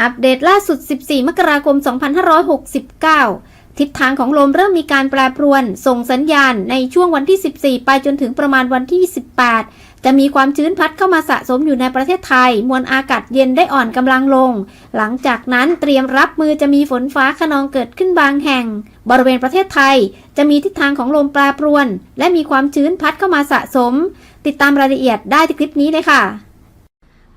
อัปเดตล่าสุด 14 มกราคม 2569 ทิศทางของลมเริ่มมีการแปรปรวน ส่งสัญญาณในช่วงวันที่ 14 ไปจนถึงประมาณวันที่18จะมีความชื้นพัดเข้ามาสะสมอยู่ในประเทศไทย มวลอากาศเย็นได้อ่อนกำลังลง หลังจากนั้นเตรียมรับมือจะมีฝนฟ้าขนองเกิดขึ้นบางแห่ง บริเวณประเทศไทย จะมีทิศทางของลมแปรปรวน และมีความชื้นพัดเข้ามาสะสม ติดตามรายละเอียดได้ที่คลิปนี้เลยค่ะ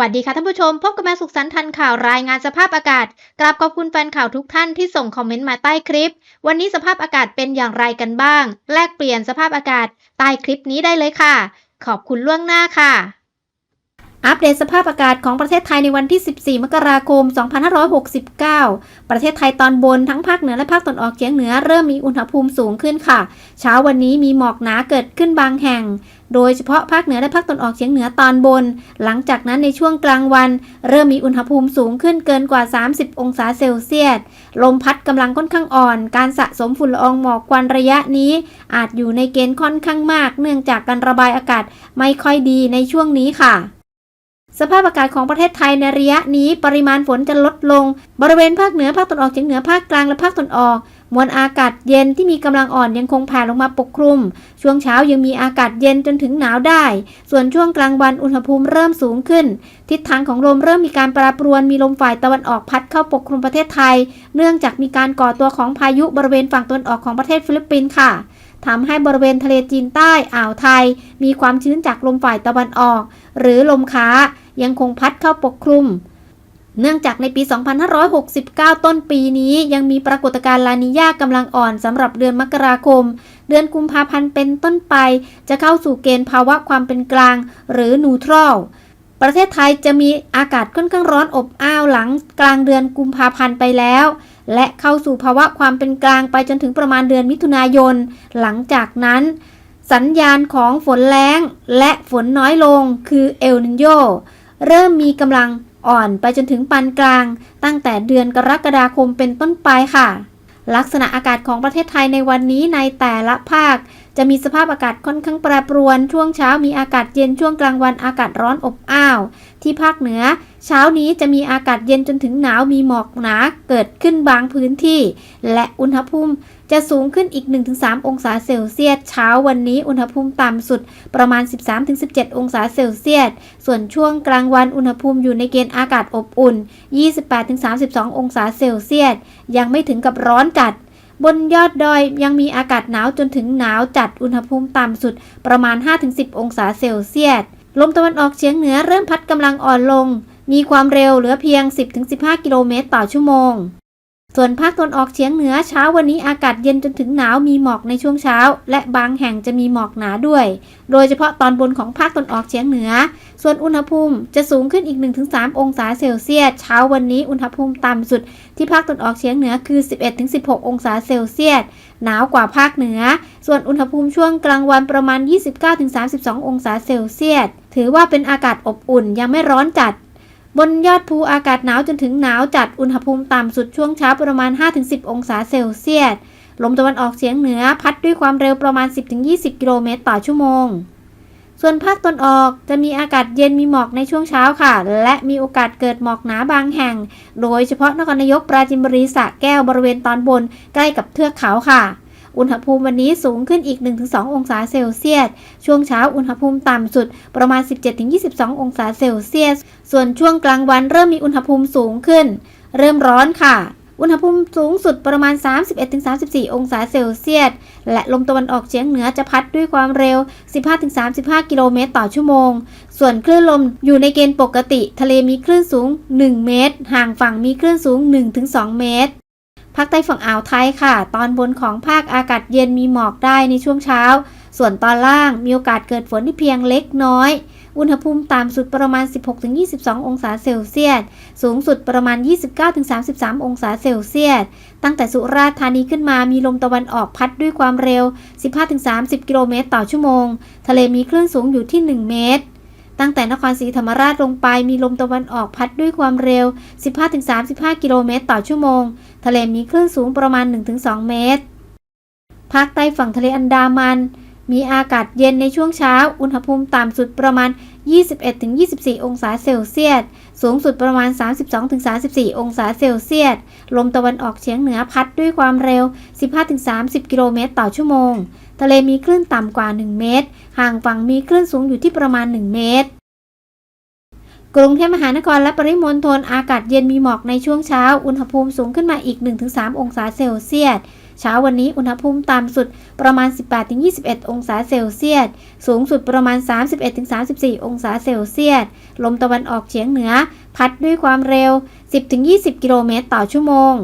วัสดีค่ะท่านผู้ชม พบกับแม่สุขสันต์ทันข่าวรายงานสภาพอากาศ กราบขอบคุณแฟนข่าวทุกท่านที่ส่งคอมเมนต์มาใต้คลิป วันนี้สภาพอากาศเป็นอย่างไรกันบ้าง แลกเปลี่ยนสภาพอากาศใต้คลิปนี้ได้เลยค่ะ ขอบคุณล่วงหน้าค่ะ อัปเดตสภาพอากาศของประเทศไทยในวันที่ 14 มกราคม 2569 ประเทศไทยตอนบนทั้งภาคเหนือและภาคตะวันออกเฉียงเหนือเริ่มมีอุณหภูมิสูงขึ้นค่ะ เช้าวันนี้มีหมอกหนาเกิดขึ้นบางแห่ง โดยเฉพาะภาคเหนือและภาคตะวันออกเฉียงเหนือตอนบน หลังจากนั้นในช่วงกลางวัน เริ่มมีอุณหภูมิสูงขึ้นเกินกว่า 30 องศาเซลเซียส ลมพัดกำลังค่อนข้างอ่อน การสะสมฝุ่นละอองหมอกควันระยะนี้ อาจอยู่ในเกณฑ์ค่อนข้างมาก เนื่องจากการระบายอากาศไม่ค่อยดีในช่วงนี้ค่ะ สภาพอากาศของประเทศไทยในระยะนี้ปริมาณฝนจะลดลง บริเวณภาคเหนือภาคตะวันออกเฉียงเหนือภาคกลางและภาคตะวันออก มวลอากาศเย็นที่มีกำลังอ่อนยังคงแผ่ลงมาปกคลุม ช่วงเช้ายังมีอากาศเย็นจนถึงหนาวได้ ส่วนช่วงกลางวันอุณหภูมิเริ่มสูงขึ้น ทิศทางของลมเริ่มมีการปรปรวนมีลมฝ่ายตะวันออกพัดเข้าปกคลุมประเทศไทย เนื่องจากมีการก่อตัวของพายุบริเวณฝั่งตะวันออกของประเทศฟิลิปปินส์ค่ะทำให้บริเวณทะเลจีนใต้อ่าวไทย มีความชื้นจากลมฝ่ายตะวันออก หรือลมค้า ยังคงพัดเข้าปกคลุม เนื่องจากในปี 2569 ต้นปีนี้ยังมีปรากฏการณ์ลานิญากำลังอ่อนสำหรับเดือนมกราคม เดือนกุมภาพันธ์เป็นต้นไป จะเข้าสู่เกณฑ์ภาวะความเป็นกลาง หรือนูทรัลประเทศไทยจะมีอากาศค่อนข้างร้อนอบอ้าวหลังกลางเดือนกุมภาพันธ์ไปแล้ว และเข้าสู่ภาวะความเป็นกลางไปจนถึงประมาณเดือนมิถุนายน หลังจากนั้น สัญญาณของฝนแล้งและฝนน้อยลงคือเอลนิโย เริ่มมีกำลังอ่อนไปจนถึงปานกลาง ตั้งแต่เดือนกรกฎาคมเป็นต้นไปค่ะ ลักษณะอากาศของประเทศไทยในวันนี้ในแต่ละภาค จะมีสภาพอากาศค่อนข้างแปรปรวน ช่วงเช้ามีอากาศเย็นช่วงกลางวันอากาศร้อนอบอ้าว ที่ภาคเหนือ เช้านี้จะมีอากาศเย็นจนถึงหนาวมีหมอกหนาเกิดขึ้นบางพื้นที่ และอุณหภูมิ จะสูงขึ้นอีก 1-3 องศาเซลเซียส เช้าวันนี้อุณหภูมิต่ำสุดประมาณ 13-17 องศาเซลเซียส ส่วนช่วงกลางวันอุณหภูมิอยู่ในเกณฑ์อากาศอบอุ่น 28-32 องศาเซลเซียส ยังไม่ถึงกับร้อนจัดบนยอดดอยยังมีอากาศหนาวจนถึงหนาวจัดอุณหภูมิต่ำสุดประมาณ 5-10 องศาเซลเซียส ลมตะวันออกเฉียงเหนือเริ่มพัดกำลังอ่อนลง มีความเร็วเหลือเพียง 10-15 กิโลเมตรต่อชั่วโมง ส่วนภาคตะวันออกเฉียงเหนือเช้าวันนี้อากาศเย็นจนถึงหนาวมีหมอกในช่วงเช้า และบางแห่งจะมีหมอกหนาด้วย โดยเฉพาะตอนบนของภาคตะวันออกเฉียงเหนือ ส่วนอุณหภูมิจะสูงขึ้นอีก 1-3 องศาเซลเซียสเช้าวันนี้อุณหภูมิต่ำสุดที่ภาคตะวันออกเฉียงเหนือคือ 11-16 องศาเซลเซียสหนาวกว่าภาคเหนือ ส่วนอุณหภูมิช่วงกลางวันประมาณ 29-32 องศาเซลเซียสถือว่าเป็นอากาศอบอุ่นยังไม่ร้อนจัด บนยอดภูอากาศหนาวจนถึงหนาวจัดอุณหภูมิต่ำสุดช่วงเช้าประมาณ 5-10 องศาเซลเซียส ลมตะวันออกเฉียงเหนือพัดด้วยความเร็วประมาณ 10-20 กิโลเมตรต่อชั่วโมง ส่วนภาคตนออกจะมีอากาศเย็นมีหมอกในช่วงเช้าค่ะ และมีโอกาสเกิดหมอกหนาบางแห่ง โดยเฉพาะนครนายกปราจินบุรีสระแก้วบริเวณตอนบนใกล้กับเทือกเขาค่ะ อุณหภูมิวันนี้สูงขึ้นอีก 1-2 องศาเซลเซียส ช่วงเช้าอุณหภูมิต่ำสุดประมาณ 17-22 องศาเซลเซียส ส่วนช่วงกลางวันเริ่มมีอุณหภูมิสูงขึ้น เริ่มร้อนค่ะ อุณหภูมิสูงสุดประมาณ 31-34 องศาเซลเซียส และลมตะวันออกเฉียงเหนือจะพัดด้วยความเร็ว 15-35 กิโลเมตรต่อชั่วโมง ส่วนคลื่นลมอยู่ในเกณฑ์ปกติ ทะเลมีคลื่นสูง 1 เมตร ห่างฝั่งมีคลื่นสูง 1-2 เมตร ภาคใต้ฝั่งอ่าวไทยค่ะ ตอนบนของภาคอากาศเย็นมีหมอกได้ในช่วงเช้า ส่วนตอนล่างมีโอกาสเกิดฝนที่เพียงเล็กน้อย อุณหภูมิต่ำสุดประมาณ 16-22 องศาเซลเซียส สูงสุดประมาณ 29-33 องศาเซลเซียส ตั้งแต่สุราษฎร์ธานีขึ้นมามีลมตะวันออกพัดด้วยความเร็ว 15-30 กิโลเมตรต่อชั่วโมง ทะเลมีคลื่นสูงอยู่ที่ 1 เมตร ตั้งแต่นครศรีธรรมราชลงไปมีลมตะวันออกพัดด้วยความเร็ว 15-35 กิโลเมตรต่อชั่วโมง ทะเลมีคลื่นสูงประมาณ 1-2 เมตร ภาคใต้ฝั่งทะเลอันดามัน มีอากาศเย็นในช่วงเช้า อุณหภูมิต่ำสุดประมาณ 21-24 องศาเซลเซียส สูงสุดประมาณ 32-34 องศาเซลเซียส ลมตะวันออกเฉียงเหนือพัดด้วยความเร็ว 15-30 กิโลเมตรต่อชั่วโมง ทะเลมีคลื่นต่ำกว่า 1 เมตร ห่างฝั่งมีคลื่นสูงอยู่ที่ประมาณ 1 เมตร กรุงเทพมหานครและปริมณฑลอากาศเย็นมีหมอกในช่วงเช้า อุณหภูมิสูงขึ้นมาอีก 1-3 องศาเซลเซียสเช้าวันนี้อุณหภูมิต่ำสุดประมาณ 18-21 องศาเซลเซียส สูงสุดประมาณ 31-34 องศาเซลเซียส ลมตะวันออกเฉียงเหนือ พัดด้วยความเร็ว 10-20 กิโลเมตรต่อชั่วโมง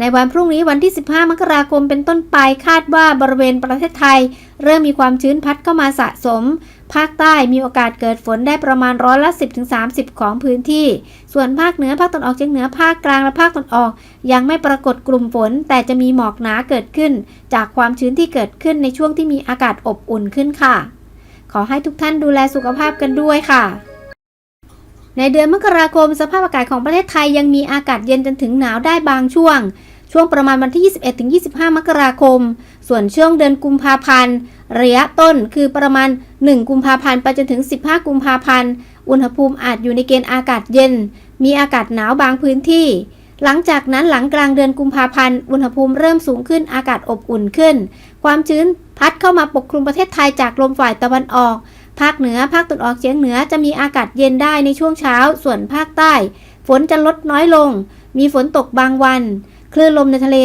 ในวันพรุ่งนี้วันที่ 15 มกราคมเป็นต้นไปคาดว่าบริเวณประเทศไทย เริ่มมีความชื้นพัดเข้ามาสะสม ภาคใต้มีโอกาสเกิดฝนได้ประมาณร้อยละ 10-30 ของพื้นที่ ส่วนภาคเหนือภาคตะวันออกเฉียงเหนือภาคกลางและภาคตะวันออก ยังไม่ปรากฏกลุ่มฝน แต่จะมีหมอกหนาเกิดขึ้น จากความชื้นที่เกิดขึ้นในช่วงที่มีอากาศอบอุ่นขึ้นค่ะ ขอให้ทุกท่านดูแลสุขภาพกันด้วยค่ะ ในเดือนมกราคมสภาพอากาศของประเทศไทยยังมีอากาศเย็นจนถึงหนาวได้บางช่วง ช่วงประมาณวันที่ 21-25 มกราคม ส่วนช่วงเดือนกุมภาพันธ์ ระยะต้นคือประมาณ 1 กุมภาพันธ์ไปจนถึง 15 กุมภาพันธ์ อุณหภูมิอาจอยู่ในเกณฑ์อากาศเย็น มีอากาศหนาวบางพื้นที่ หลังจากนั้นหลังกลางเดือนกุมภาพันธ์ อุณหภูมิเริ่มสูงขึ้น อากาศอบอุ่นขึ้น ความชื้นพัดเข้ามาปกคลุมประเทศไทยจากลมฝ่ายตะวันออก ภาคเหนือ ภาคตะวันออกเฉียงเหนือจะมีอากาศเย็นได้ในช่วงเช้า ส่วนภาคใต้ ฝนจะลดน้อยลง มีฝนตกบางวัน คลื่นลมในทะเล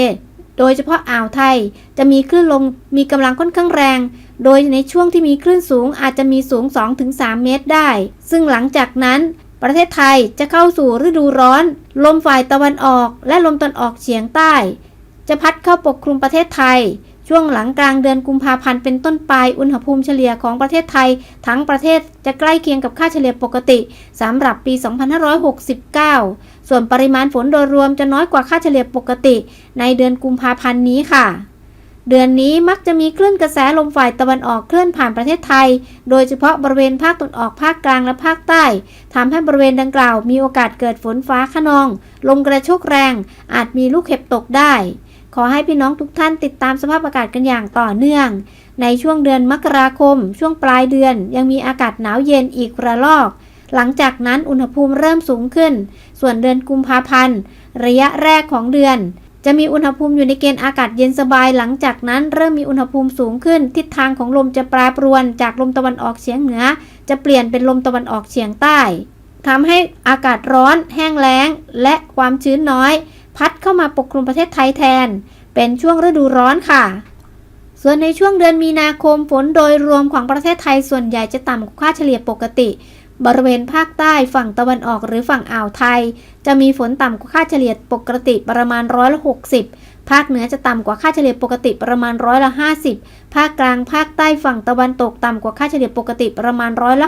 โดยเฉพาะอ่าวไทย จะมีคลื่นลมมีกำลังค่อนข้างแรง โดยในช่วงที่มีคลื่นสูงอาจจะมีสูง 2-3 เมตรได้ ซึ่งหลังจากนั้นประเทศไทยจะเข้าสู่ฤดูร้อน ลมฝ่ายตะวันออก และลมตะวันออกเฉียงใต้ จะพัดเข้าปกคลุมประเทศไทย ช่วงหลังกลางเดือนกุมภาพันธ์เป็นต้นไป อุณหภูมิเฉลี่ยของประเทศไทย ทั้งประเทศจะใกล้เคียงกับค่าเฉลี่ยปกติสำหรับปี 2569 ส่วนปริมาณฝนโดยรวมจะน้อยกว่าค่าเฉลี่ยปกติ ในเดือนกุมภาพันธ์นี้ค่ะ เดือนนี้มักจะมีคลื่นกระแสลมฝ่ายตะวันออกเคลื่อนผ่านประเทศไทย โดยเฉพาะบริเวณภาคตะวันออกภาคกลางและภาคใต้ทำให้บริเวณดังกล่าว มีโอกาสเกิดฝนฟ้าขนอง ลมกระโชกแรง อาจมีลูกเห็บตกได้ ขอให้พี่น้องทุกท่านติดตามสภาพอากาศกันอย่างต่อเนื่อง ในช่วงเดือนมกราคม ช่วงปลายเดือน ยังมีอากาศหนาวเย็นอีกระลอก หลังจากนั้นอุณหภูมิเริ่มสูงขึ้น ส่วนเดือนกุมภาพันธ์ ระยะแรกของเดือน จะมีอุณหภูมิอยู่ในเกณฑ์อากาศเย็นสบาย หลังจากนั้นเริ่มมีอุณหภูมิสูงขึ้น ทิศทางของลมจะแปรปรวน จากลมตะวันออกเฉียงเหนือ จะเปลี่ยนเป็นลมตะวันออกเฉียงใต้ทำให้อากาศร้อน แห้งแล้ง และความชื้นน้อย พัดเข้ามาปกคลุมประเทศไทยแทน เป็นช่วงฤดูร้อนค่ะ ส่วนในช่วงเดือนมีนาคมฝนโดยรวมของประเทศไทยส่วนใหญ่จะต่ำกว่าค่าเฉลี่ยปกติ บริเวณภาคใต้ฝั่งตะวันออกหรือฝั่งอ่าวไทย จะมีฝนต่ำกว่าค่าเฉลี่ยปกติประมาณร้อยละ60ภาคเหนือจะต่ำกว่าค่าเฉลี่ยปกติประมาณร้อยละ50ภาคกลางภาคใต้ฝั่งตะวันตกต่ำกว่าค่าเฉลี่ยปกติประมาณร้อยละ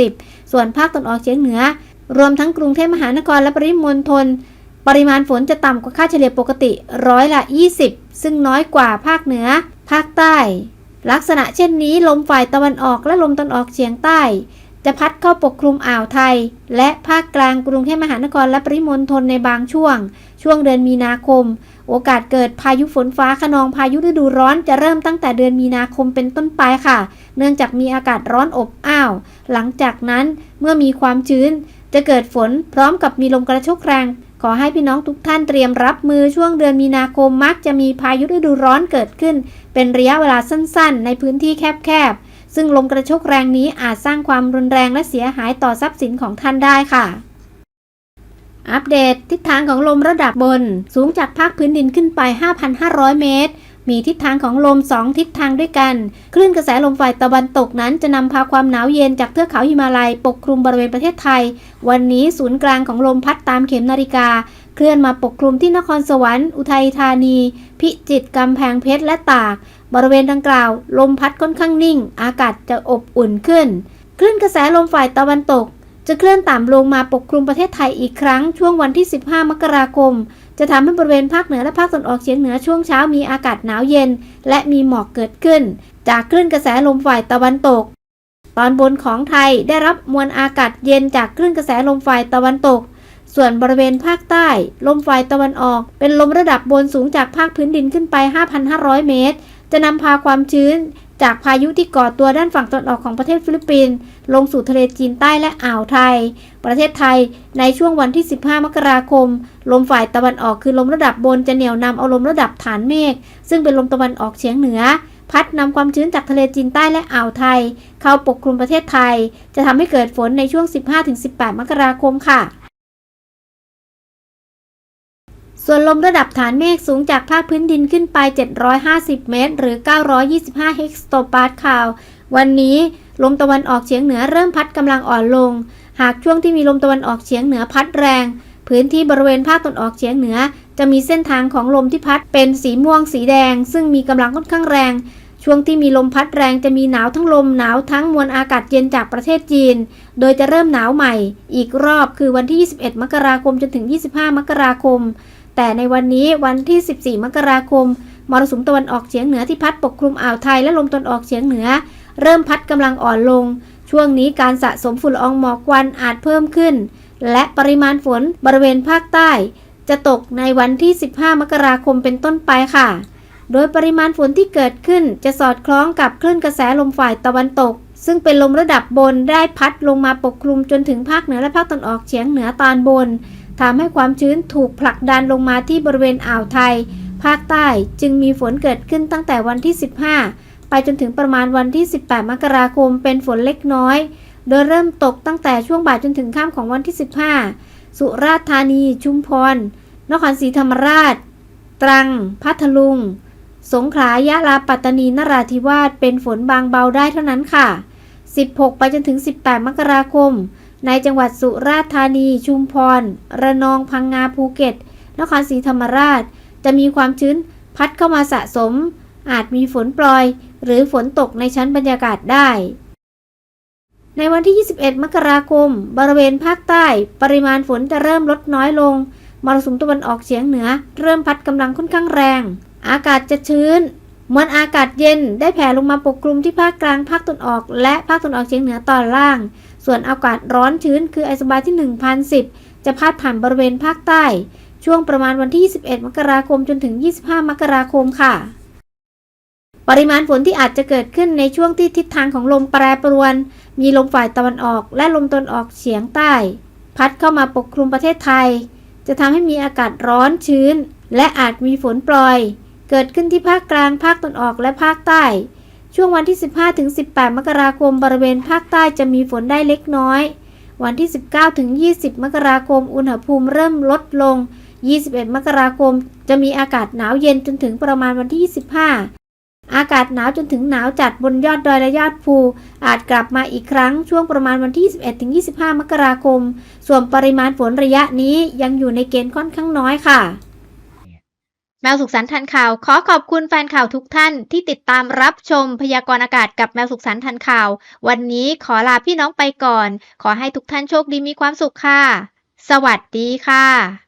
40ส่วนภาคตะวันออกเฉียงเหนือ รวมทั้งกรุงเทพมหานครและปริมณฑล ปริมาณฝนจะต่ำกว่าค่าเฉลี่ยปกติร้อยละ 20 ซึ่งน้อยกว่าภาคเหนือ ภาคใต้ ลักษณะเช่นนี้ลมฝ่ายตะวันออกและลมตะวันออกเฉียงใต้ จะพัดเข้าปกคลุมอ่าวไทย และภาคกลางกรุงเทพมหานครและปริมณฑลในบางช่วง ช่วงเดือนมีนาคม โอกาสเกิดพายุฝนฟ้าขนองพายุฤดูร้อนจะเริ่มตั้งแต่เดือนมีนาคมเป็นต้นไปค่ะ เนื่องจากมีอากาศร้อนอบอ้าว หลังจากนั้นเมื่อมีความชื้น จะเกิดฝนพร้อมกับมีลมกระโชกแรง อให้พี่น้องทุกท่านเตรียมรับมือช่วงเดือนมีนาคมมักจะมีพายุฤดูร้อนเกิดขึ้น เป็นระยะเวลาสั้นๆ ในพื้นที่แคบๆ ซึ่งลมกระโชกแรงนี้อาจสร้างความรุนแรงและเสียหายต่อทรัพย์สินของท่านได้ค่ะ อัปเดตทิศทางของลมระดับบนสูงจากภาคพื้นดินขึ้นไป 5,500 เมตร มีทิศทางของลม 2 ทิศทางด้วยกัน คลื่นกระแสลมฝ่ายตะวันตกนั้นจะนำพาความหนาวเย็นจากเทือกเขาหิมาลัยปกคลุมบริเวณประเทศไทย วันนี้ศูนย์กลางของลมพัดตามเข็มนาฬิกา เคลื่อนมาปกคลุมที่นครสวรรค์ อุทัยธานี พิจิตรกำแพงเพชรและตาก บริเวณดังกล่าว ลมพัดค่อนข้างนิ่ง อากาศจะอบอุ่นขึ้น คลื่นกระแสลมฝ่ายตะวันตกจะเคลื่อนต่ำลงมาปกคลุมประเทศไทยอีกครั้งช่วงวันที่ 15 มกราคม จะทำให้บริเวณภาคเหนือและภาคตะวันออกเฉียงเหนือช่วงเช้ามีอากาศหนาวเย็น และมีหมอกเกิดขึ้น จากคลื่นกระแสลมฝ่ายตะวันตก ตอนบนของไทยได้รับมวลอากาศเย็นจากคลื่นกระแสลมฝ่ายตะวันตก ส่วนบริเวณภาคใต้ ลมฝ่ายตะวันออก เป็นลมระดับ บนสูงจากภาคพื้นดินขึ้นไป 5,500 เมตร จะนำพาความชื้น จากพายุที่ก่อตัวด้านฝั่งตะวันออกของประเทศฟิลิปปินส์ลงสู่ทะเลจีนใต้และอ่าวไทย ประเทศไทยในช่วงวันที่ 15 มกราคม ลมฝ่ายตะวันออกคือลมระดับบนจะเหนี่ยวนำเอาลมระดับฐานเมฆซึ่งเป็นลมตะวันออกเฉียงเหนือ พัดนำความชื้นจากทะเลจีนใต้และอ่าวไทย เข้าปกคลุมประเทศไทย จะทำให้เกิดฝนในช่วง 15-18 มกราคมค่ะ ส่วนลมระดับฐานเมฆสูงจากภาคพื้นดินขึ้นไป 750 เมตร หรือ 925 เฮกโตปาสคาล วันนี้ลมตะวันออกเฉียงเหนือเริ่มพัดกำลังอ่อนลง หากช่วงที่มีลมตะวันออกเฉียงเหนือพัดแรง พื้นที่บริเวณภาคตะวันออกเฉียงเหนือ จะมีเส้นทางของลมที่พัดเป็นสีม่วงสีแดง ซึ่งมีกำลังค่อนข้างแรง ช่วงที่มีลมพัดแรงจะมีหนาวทั้งลมหนาวทั้งมวลอากาศเย็นจากประเทศจีน โดยจะเริ่มหนาวใหม่ อีกรอบคือวันที่ 21 มกราคมจนถึง 25 มกราคม แต่ในวันนี้วันที่ 14 มกราคม มรสุมตะวันออกเฉียงเหนือที่พัดปกคลุมอ่าวไทยและลมตะวันออกเฉียงเหนือ เริ่มพัดกำลังอ่อนลง ช่วงนี้การสะสมฝุ่นละอองหมอกควันอาจเพิ่มขึ้น และปริมาณฝนบริเวณภาคใต้ จะตกในวันที่ 15 มกราคมเป็นต้นไปค่ะ โดยปริมาณฝนที่เกิดขึ้นจะสอดคล้องกับคลื่นกระแสลมฝ่ายตะวันตก ซึ่งเป็นลมระดับบนได้พัดลงมาปกคลุมจนถึงภาคเหนือและภาคตะวันออกเฉียงเหนือตอนบน ทำให้ความชื้นถูกผลักดันลงมาที่บริเวณอ่าวไทย ภาคใต้จึงมีฝนเกิดขึ้นตั้งแต่วันที่ 15 ไปจนถึงประมาณวันที่ 18 มกราคมเป็นฝนเล็กน้อย โดยเริ่มตกตั้งแต่ช่วงบ่ายจนถึงค่ำของวันที่ 15 สุราษฎร์ธานี ชุมพร นครศรีธรรมราช ตรัง พัทลุง สงขลายะลาปัตตานีนราธิวาสเป็นฝนบางเบาได้เท่านั้นค่ะ 16 ไปจนถึง 18 มกราคม ในจังหวัดสุราษฎร์ธานี ชุมพร ระนอง พังงา ภูเก็ต นครศรีธรรมราช จะมีความชื้นพัดเข้ามาสะสม อาจมีฝนปล่อย หรือฝนตกในชั้นบรรยากาศได้ ในวันที่ 21 มกราคม บริเวณภาคใต้ ปริมาณฝนจะเริ่มลดน้อยลง มรสุมตะวันออกเฉียงเหนือ เริ่มพัดกำลังค่อนข้างแรง อากาศจะชื้นมวลอากาศเย็นได้แผ่ลงมาปกคลุมที่ภาคกลางภาคตะวันออก และภาคตะวันออกเฉียงเหนือตอนล่าง ส่วนอากาศร้อนชื้นคือไอสบายที่ 1010 จะพาดผ่านบริเวณภาคใต้ ช่วงประมาณวันที่ 21 มกราคมจนถึง 25 มกราคมค่ะ ปริมาณฝนที่อาจจะเกิดขึ้นในช่วงที่ทิศทางของลมแปรปรวน มีลมฝ่ายตะวันออกและลมตะวันออกเฉียงใต้ พัดเข้ามาปกคลุมประเทศไทย จะทำให้มีอากาศร้อนชื้น และอาจมีฝนปล่อย เกิดขึ้นที่ภาคกลางภาคตะวันออกและภาคใต้ ช่วงวันที่ 15ถึง18 มกราคมบริเวณภาคใต้จะมีฝนได้เล็กน้อย วันที่ 19ถึง20 มกราคม อุณหภูมิเริ่มลดลง 21 มกราคม จะมีอากาศหนาวเย็นจนถึงประมาณวันที่ 25 อากาศหนาวจนถึงหนาวจัดบนยอดดอยและยอดภู อาจกลับมาอีกครั้งช่วงประมาณวันที่ 21ถึง25 มกราคม ส่วนปริมาณฝนระยะนี้ยังอยู่ในเกณฑ์ค่อนข้างน้อยค่ะ แมวสุขสันต์ทันข่าว ขอขอบคุณแฟนข่าวทุกท่านที่ติดตามรับชมพยากรณ์อากาศกับแมวสุขสันต์ทันข่าว วันนี้ขอลาพี่น้องไปก่อน ขอให้ทุกท่านโชคดีมีความสุขค่ะ สวัสดีค่ะ